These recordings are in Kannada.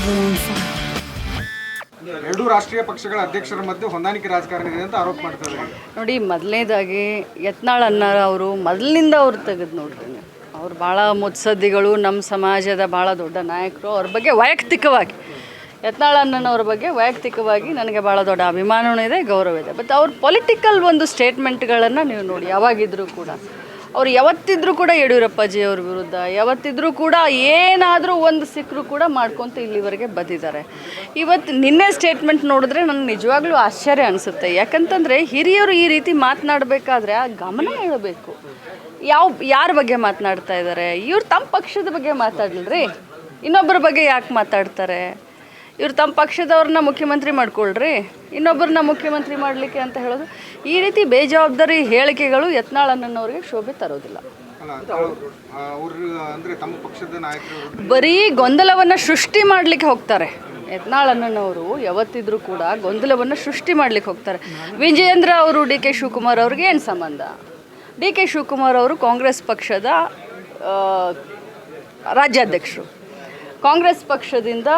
everyone fine. ಎರಡೂ ರಾಷ್ಟ್ರೀಯ ಪಕ್ಷಗಳ ಅಧ್ಯಕ್ಷರ ಮಧ್ಯೆ ಹೊಂದಾಣಿಕೆ ರಾಜಕಾರಣ ಇದೆ ಅಂತ ಆರೋಪ ಮಾಡ್ತಾ ಇದ್ದಾರೆ ನೋಡಿ ಮೊದಲನೇದಾಗಿ ಯತ್ನಾಳ್ ಅನ್ನಾರ ಅವರು ಮೊದಲಿನಿಂದ ಅವ್ರು ತೆಗೆದು ನೋಡ್ರಿ ನೀವು. ಅವ್ರು ಭಾಳ ಮುತ್ಸದ್ದಿಗಳು ನಮ್ಮ ಸಮಾಜದ ಭಾಳ ದೊಡ್ಡ ನಾಯಕರು ಅವ್ರ ಬಗ್ಗೆ ವೈಯಕ್ತಿಕವಾಗಿ ಯತ್ನಾಳ್ ಅಣ್ಣನವ್ರ ಬಗ್ಗೆ ವೈಯಕ್ತಿಕವಾಗಿ ನನಗೆ ಭಾಳ ದೊಡ್ಡ ಅಭಿಮಾನವೂ ಇದೆ ಗೌರವ ಇದೆ ಬಟ್ ಅವ್ರ ಪೊಲಿಟಿಕಲ್ ಒಂದು ಸ್ಟೇಟ್ಮೆಂಟ್ಗಳನ್ನು ನೀವು ನೋಡಿ ಯಾವಾಗಿದ್ರೂ ಕೂಡ ಅವ್ರು ಯಾವತ್ತಿದ್ರೂ ಕೂಡ ಯಡಿಯೂರಪ್ಪಾಜಿ ಅವ್ರ ವಿರುದ್ಧ, ಯಾವತ್ತಿದ್ರೂ ಕೂಡ ಏನಾದರೂ ಒಂದು ಸಿಕ್ಕರು ಕೂಡ ಮಾಡ್ಕೊತ ಇಲ್ಲಿವರೆಗೆ ಬಂದಿದ್ದಾರೆ. ಇವತ್ತು ನಿನ್ನೆ ಸ್ಟೇಟ್ಮೆಂಟ್ ನೋಡಿದ್ರೆ ನನಗೆ ನಿಜವಾಗ್ಲೂ ಆಶ್ಚರ್ಯ ಅನಿಸುತ್ತೆ. ಯಾಕಂತಂದರೆ ಹಿರಿಯರು ಈ ರೀತಿ ಮಾತನಾಡಬೇಕಾದ್ರೆ ಆ ಗಮನ ಹೇಳಬೇಕು ಯಾವ, ಯಾರ ಬಗ್ಗೆ ಮಾತನಾಡ್ತಾ ಇದ್ದಾರೆ ಇವ್ರು ತಮ್ಮ ಪಕ್ಷದ ಬಗ್ಗೆ ಮಾತಾಡಲ್ರಿ ಇನ್ನೊಬ್ಬರ ಬಗ್ಗೆ ಯಾಕೆ ಮಾತಾಡ್ತಾರೆ? ಇವ್ರು ತಮ್ಮ ಪಕ್ಷದವ್ರನ್ನ ಮುಖ್ಯಮಂತ್ರಿ ಮಾಡ್ಕೊಳ್ರಿ ಇನ್ನೊಬ್ಬರನ್ನ ಮುಖ್ಯಮಂತ್ರಿ ಮಾಡಲಿಕ್ಕೆ ಅಂತ ಹೇಳೋದು. ಈ ರೀತಿ ಬೇಜವಾಬ್ದಾರಿ ಹೇಳಿಕೆಗಳು ಯತ್ನಾಳ್ ಅನ್ನೋರಿಗೆ ಶೋಭೆ ತರೋದಿಲ್ಲ. ಅವರು ಅಂದ್ರೆ ತಮ್ಮ ಪಕ್ಷದ ನಾಯಕರು ಬರೀ ಗೊಂದಲವನ್ನು ಸೃಷ್ಟಿ ಮಾಡಲಿಕ್ಕೆ ಹೋಗ್ತಾರೆ. ಯತ್ನಾಳ್ ಅಣ್ಣನವರು ಯಾವತ್ತಿದ್ರೂ ಕೂಡ ಗೊಂದಲವನ್ನು ಸೃಷ್ಟಿ ಮಾಡಲಿಕ್ಕೆ ಹೋಗ್ತಾರೆ. ವಿಜಯೇಂದ್ರ ಅವರು ಡಿ ಕೆ ಶಿವಕುಮಾರ್ ಅವ್ರಿಗೆ ಏನು ಸಂಬಂಧ? ಡಿ ಕೆ ಶಿವಕುಮಾರ್ ಅವರು ಕಾಂಗ್ರೆಸ್ ಪಕ್ಷದ ರಾಜ್ಯಾಧ್ಯಕ್ಷರು. ಕಾಂಗ್ರೆಸ್ ಪಕ್ಷದಿಂದ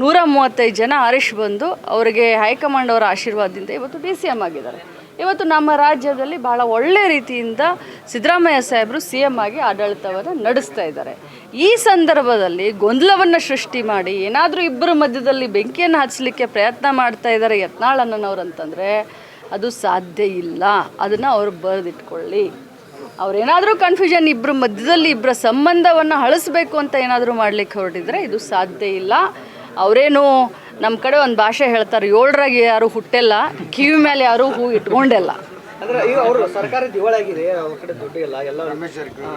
ನೂರ ಮೂವತ್ತೈದು ಜನ ಆರಿಶ್ ಬಂದು ಅವರಿಗೆ ಹೈಕಮಾಂಡ್ ಅವರ ಆಶೀರ್ವಾದದಿಂದ ಇವತ್ತು ಡಿ ಸಿ ಎಂ ಆಗಿದ್ದಾರೆ. ಇವತ್ತು ನಮ್ಮ ರಾಜ್ಯದಲ್ಲಿ ಭಾಳ ಒಳ್ಳೆ ರೀತಿಯಿಂದ ಸಿದ್ದರಾಮಯ್ಯ ಸಾಹೇಬರು ಸಿ ಎಂ ಆಗಿ ಆಡಳಿತವನ್ನು ನಡೆಸ್ತಾ ಇದ್ದಾರೆ. ಈ ಸಂದರ್ಭದಲ್ಲಿ ಗೊಂದಲವನ್ನು ಸೃಷ್ಟಿ ಮಾಡಿ ಏನಾದರೂ ಇಬ್ಬರ ಮಧ್ಯದಲ್ಲಿ ಬೆಂಕಿಯನ್ನು ಹಚ್ಚಲಿಕ್ಕೆ ಪ್ರಯತ್ನ ಮಾಡ್ತಾ ಇದ್ದಾರೆ ಯತ್ನಾಳ್ ಅಂತಂದರೆ ಅದು ಸಾಧ್ಯ ಇಲ್ಲ. ಅದನ್ನು ಅವರು ಬರೆದಿಟ್ಕೊಳ್ಳಿ. ಅವ್ರೇನಾದರೂ ಕನ್ಫ್ಯೂಷನ್ ಇಬ್ಬರ ಮಧ್ಯದಲ್ಲಿ ಇಬ್ಬರ ಸಂಬಂಧವನ್ನು ಹಳಿಸ್ಬೇಕು ಅಂತ ಏನಾದರೂ ಮಾಡ್ಲಿಕ್ಕೆ ಹೊರಟಿದ್ರೆ ಇದು ಸಾಧ್ಯ ಇಲ್ಲ. ಅವರೇನು ನಮ್ಮ ಕಡೆ ಒಂದು ಭಾಷೆ ಹೇಳ್ತಾರೆ ಏಳರಾಗಿ ಯಾರು ಹುಟ್ಟೆಲ್ಲ ಕಿವಿ ಮೇಲೆ ಯಾರು ಹೂ ಇಟ್ಕೊಂಡೆಲ್ಲ. ಅಂದ್ರೆ ಈಗ ಅವರು ಸರ್ಕಾರ ದಿವಾಳಾಗಿದೆ ಅವ್ರ ಕಡೆ ದುಡ್ಡು ಇಲ್ಲ ಎಲ್ಲ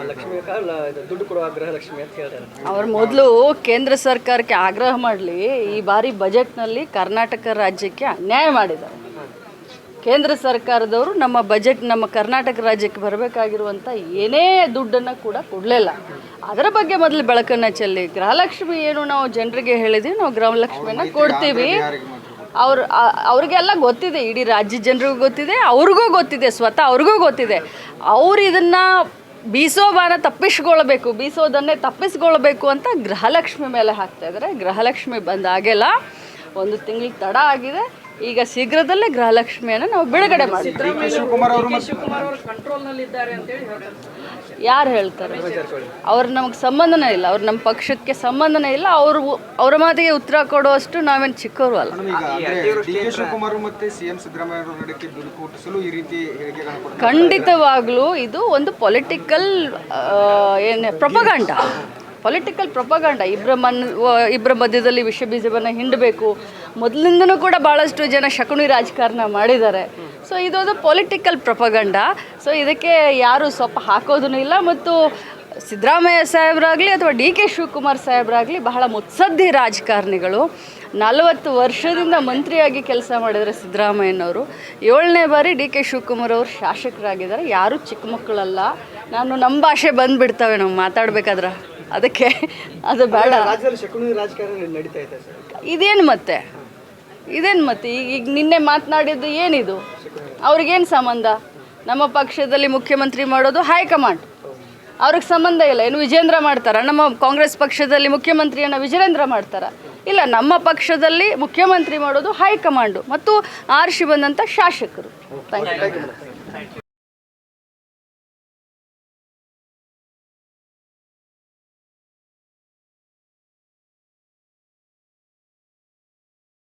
ಲಕ್ಷ್ಮಿ ದುಡ್ಡು ಕೊಡುವ ಆಗ್ರಹ ಲಕ್ಷ್ಮಿ ಅಂತ ಹೇಳ್ತಾರೆ ಅವ್ರು ಮೊದಲು ಕೇಂದ್ರ ಸರ್ಕಾರಕ್ಕೆ ಆಗ್ರಹ ಮಾಡಲಿ ಈ ಬಾರಿ ಬಜೆಟ್ನಲ್ಲಿ ಕರ್ನಾಟಕ ರಾಜ್ಯಕ್ಕೆ ಅನ್ಯಾಯ ಮಾಡಿದ್ದಾರೆ ಕೇಂದ್ರ ಸರ್ಕಾರದವರು ನಮ್ಮ ಬಜೆಟ್ ನಮ್ಮ ಕರ್ನಾಟಕ ರಾಜ್ಯಕ್ಕೆ ಬರಬೇಕಾಗಿರುವಂಥ ಏನೇ ದುಡ್ಡನ್ನು ಕೂಡ ಕೊಡಲಿಲ್ಲ. ಅದರ ಬಗ್ಗೆ ಮೊದಲು ಬೆಳಕನ್ನು ಚೆಲ್ಲಿ. ಗೃಹಲಕ್ಷ್ಮಿ ಏನು ನಾವು ಜನರಿಗೆ ಹೇಳಿದ್ವಿ ನಾವು ಗೃಹಲಕ್ಷ್ಮಿಯನ್ನು ಕೊಡ್ತೀವಿ. ಅವ್ರು ಅವ್ರಿಗೆಲ್ಲ ಗೊತ್ತಿದೆ ಇಡೀ ರಾಜ್ಯ ಜನರಿಗೂ ಗೊತ್ತಿದೆ ಅವ್ರಿಗೂ ಗೊತ್ತಿದೆ ಸ್ವತಃ ಅವ್ರಿಗೂ ಗೊತ್ತಿದೆ. ಅವ್ರು ಇದನ್ನು ಬೀಸೋ ಬಾನ ತಪ್ಪಿಸ್ಕೊಳ್ಬೇಕು ಬೀಸೋದನ್ನೇ ತಪ್ಪಿಸ್ಕೊಳ್ಬೇಕು ಅಂತ ಗೃಹಲಕ್ಷ್ಮಿ ಮೇಲೆ ಹಾಕ್ತಾ ಇದ್ದಾರೆ. ಗೃಹಲಕ್ಷ್ಮಿ ಬಂದಾಗೆಲ್ಲ ಒಂದು ತಿಂಗಳು ತಡ ಆಗಿದೆ. ಈಗ ಶೀಘ್ರದಲ್ಲೇ ಗೃಹಲಕ್ಷ್ಮಿಯನ್ನು ನಾವು ಬಿಡುಗಡೆ ಮಾಡ್ತೀವಿ. ಯಾರು ಹೇಳ್ತಾರೆ? ಅವ್ರು ನಮಗೆ ಸಂಬಂಧನೇ ಇಲ್ಲ. ಅವ್ರು ನಮ್ಮ ಪಕ್ಷಕ್ಕೆ ಸಂಬಂಧನೇ ಇಲ್ಲ. ಅವರು ಅವರ ಮಾತಿಗೆ ಉತ್ತರ ಕೊಡುವಷ್ಟು ನಾವೇನು ಚಿಕ್ಕವರು ಅಲ್ಲ. ಈಗ ಅಂದ್ರೆ ಡಿ ಮತ್ತೆ ಸಿಎಂ ಸಿದ್ದರಾಮಯ್ಯ ನಡುವೆ ಬಿರುಕು ಹುಟ್ಟಿಸಲು ಈ ರೀತಿ ಹೇಳಿಕೆಗಳನ್ನು ಕೊಡ್ತಾರೆ ಖಂಡಿತವಾಗ್ಲೂ ಇದು ಒಂದು ಪೊಲಿಟಿಕಲ್ ಏನು ಪ್ರೊಪಗಾಂಡ ಪೊಲಿಟಿಕಲ್ ಪ್ರೊಪಗಾಂಡ ಇಬ್ಬರ ಮನ್ ಇಬ್ಬರ ಮಧ್ಯದಲ್ಲಿ ವಿಷ ಬೀಜವನ್ನು ಹಿಂಡಬೇಕು. ಮೊದಲಿಂದನೂ ಕೂಡ ಭಾಳಷ್ಟು ಜನ ಶಕುನಿ ರಾಜಕಾರಣ ಮಾಡಿದ್ದಾರೆ. ಸೊ ಇದೊಂದು ಪೊಲಿಟಿಕಲ್ ಪ್ರೊಪಗಂಡ ಸೊ ಇದಕ್ಕೆ ಯಾರು ಸ್ವಲ್ಪ ಹಾಕೋದೂ ಇಲ್ಲ ಮತ್ತು ಸಿದ್ದರಾಮಯ್ಯ ಸಾಹೇಬರಾಗಲಿ ಅಥವಾ ಡಿ ಕೆ ಶಿವಕುಮಾರ್ ಸಾಹೇಬರಾಗಲಿ ಬಹಳ ಮುತ್ಸದ್ದಿ ರಾಜಕಾರಣಿಗಳು. ನಲವತ್ತು ವರ್ಷದಿಂದ ಮಂತ್ರಿಯಾಗಿ ಕೆಲಸ ಮಾಡಿದರೆ ಸಿದ್ದರಾಮಯ್ಯನವರು. ಏಳನೇ ಬಾರಿ ಡಿ ಕೆ ಶಿವಕುಮಾರ್ ಅವರು ಶಾಸಕರಾಗಿದ್ದಾರೆ. ಯಾರೂ ಚಿಕ್ಕ ಮಕ್ಕಳಲ್ಲ. ನಾನು ನಮ್ಮ ಭಾಷೆ ಬಂದುಬಿಡ್ತವೆ, ನಾವು ಮಾತಾಡ್ಬೇಕಾದ್ರೆ. ಅದಕ್ಕೆ ಅದು ಬೇಡ. ಇದೇನು ಮತ್ತೆ? ಇದೇನು ಮತ್ತೆ? ಈಗ ಈಗ ನಿನ್ನೆ ಮಾತನಾಡಿದ್ದು ಏನಿದು? ಅವ್ರಿಗೇನು ಸಂಬಂಧ? ನಮ್ಮ ಪಕ್ಷದಲ್ಲಿ ಮುಖ್ಯಮಂತ್ರಿ ಮಾಡೋದು ಹೈಕಮಾಂಡ್. ಅವ್ರಿಗೆ ಸಂಬಂಧ ಇಲ್ಲ. ಏನು ವಿಜೇಂದ್ರ ಮಾಡ್ತಾರ? ನಮ್ಮ ಕಾಂಗ್ರೆಸ್ ಪಕ್ಷದಲ್ಲಿ ಮುಖ್ಯಮಂತ್ರಿಯನ್ನು ವಿಜಯೇಂದ್ರ ಮಾಡ್ತಾರ? ಇಲ್ಲ ನಮ್ಮ ಪಕ್ಷದಲ್ಲಿ ಮುಖ್ಯಮಂತ್ರಿ ಮಾಡೋದು ಹೈಕಮಾಂಡು ಮತ್ತು ಆರಿಸಿ ಬಂದಂಥ ಶಾಸಕರು. Thank you.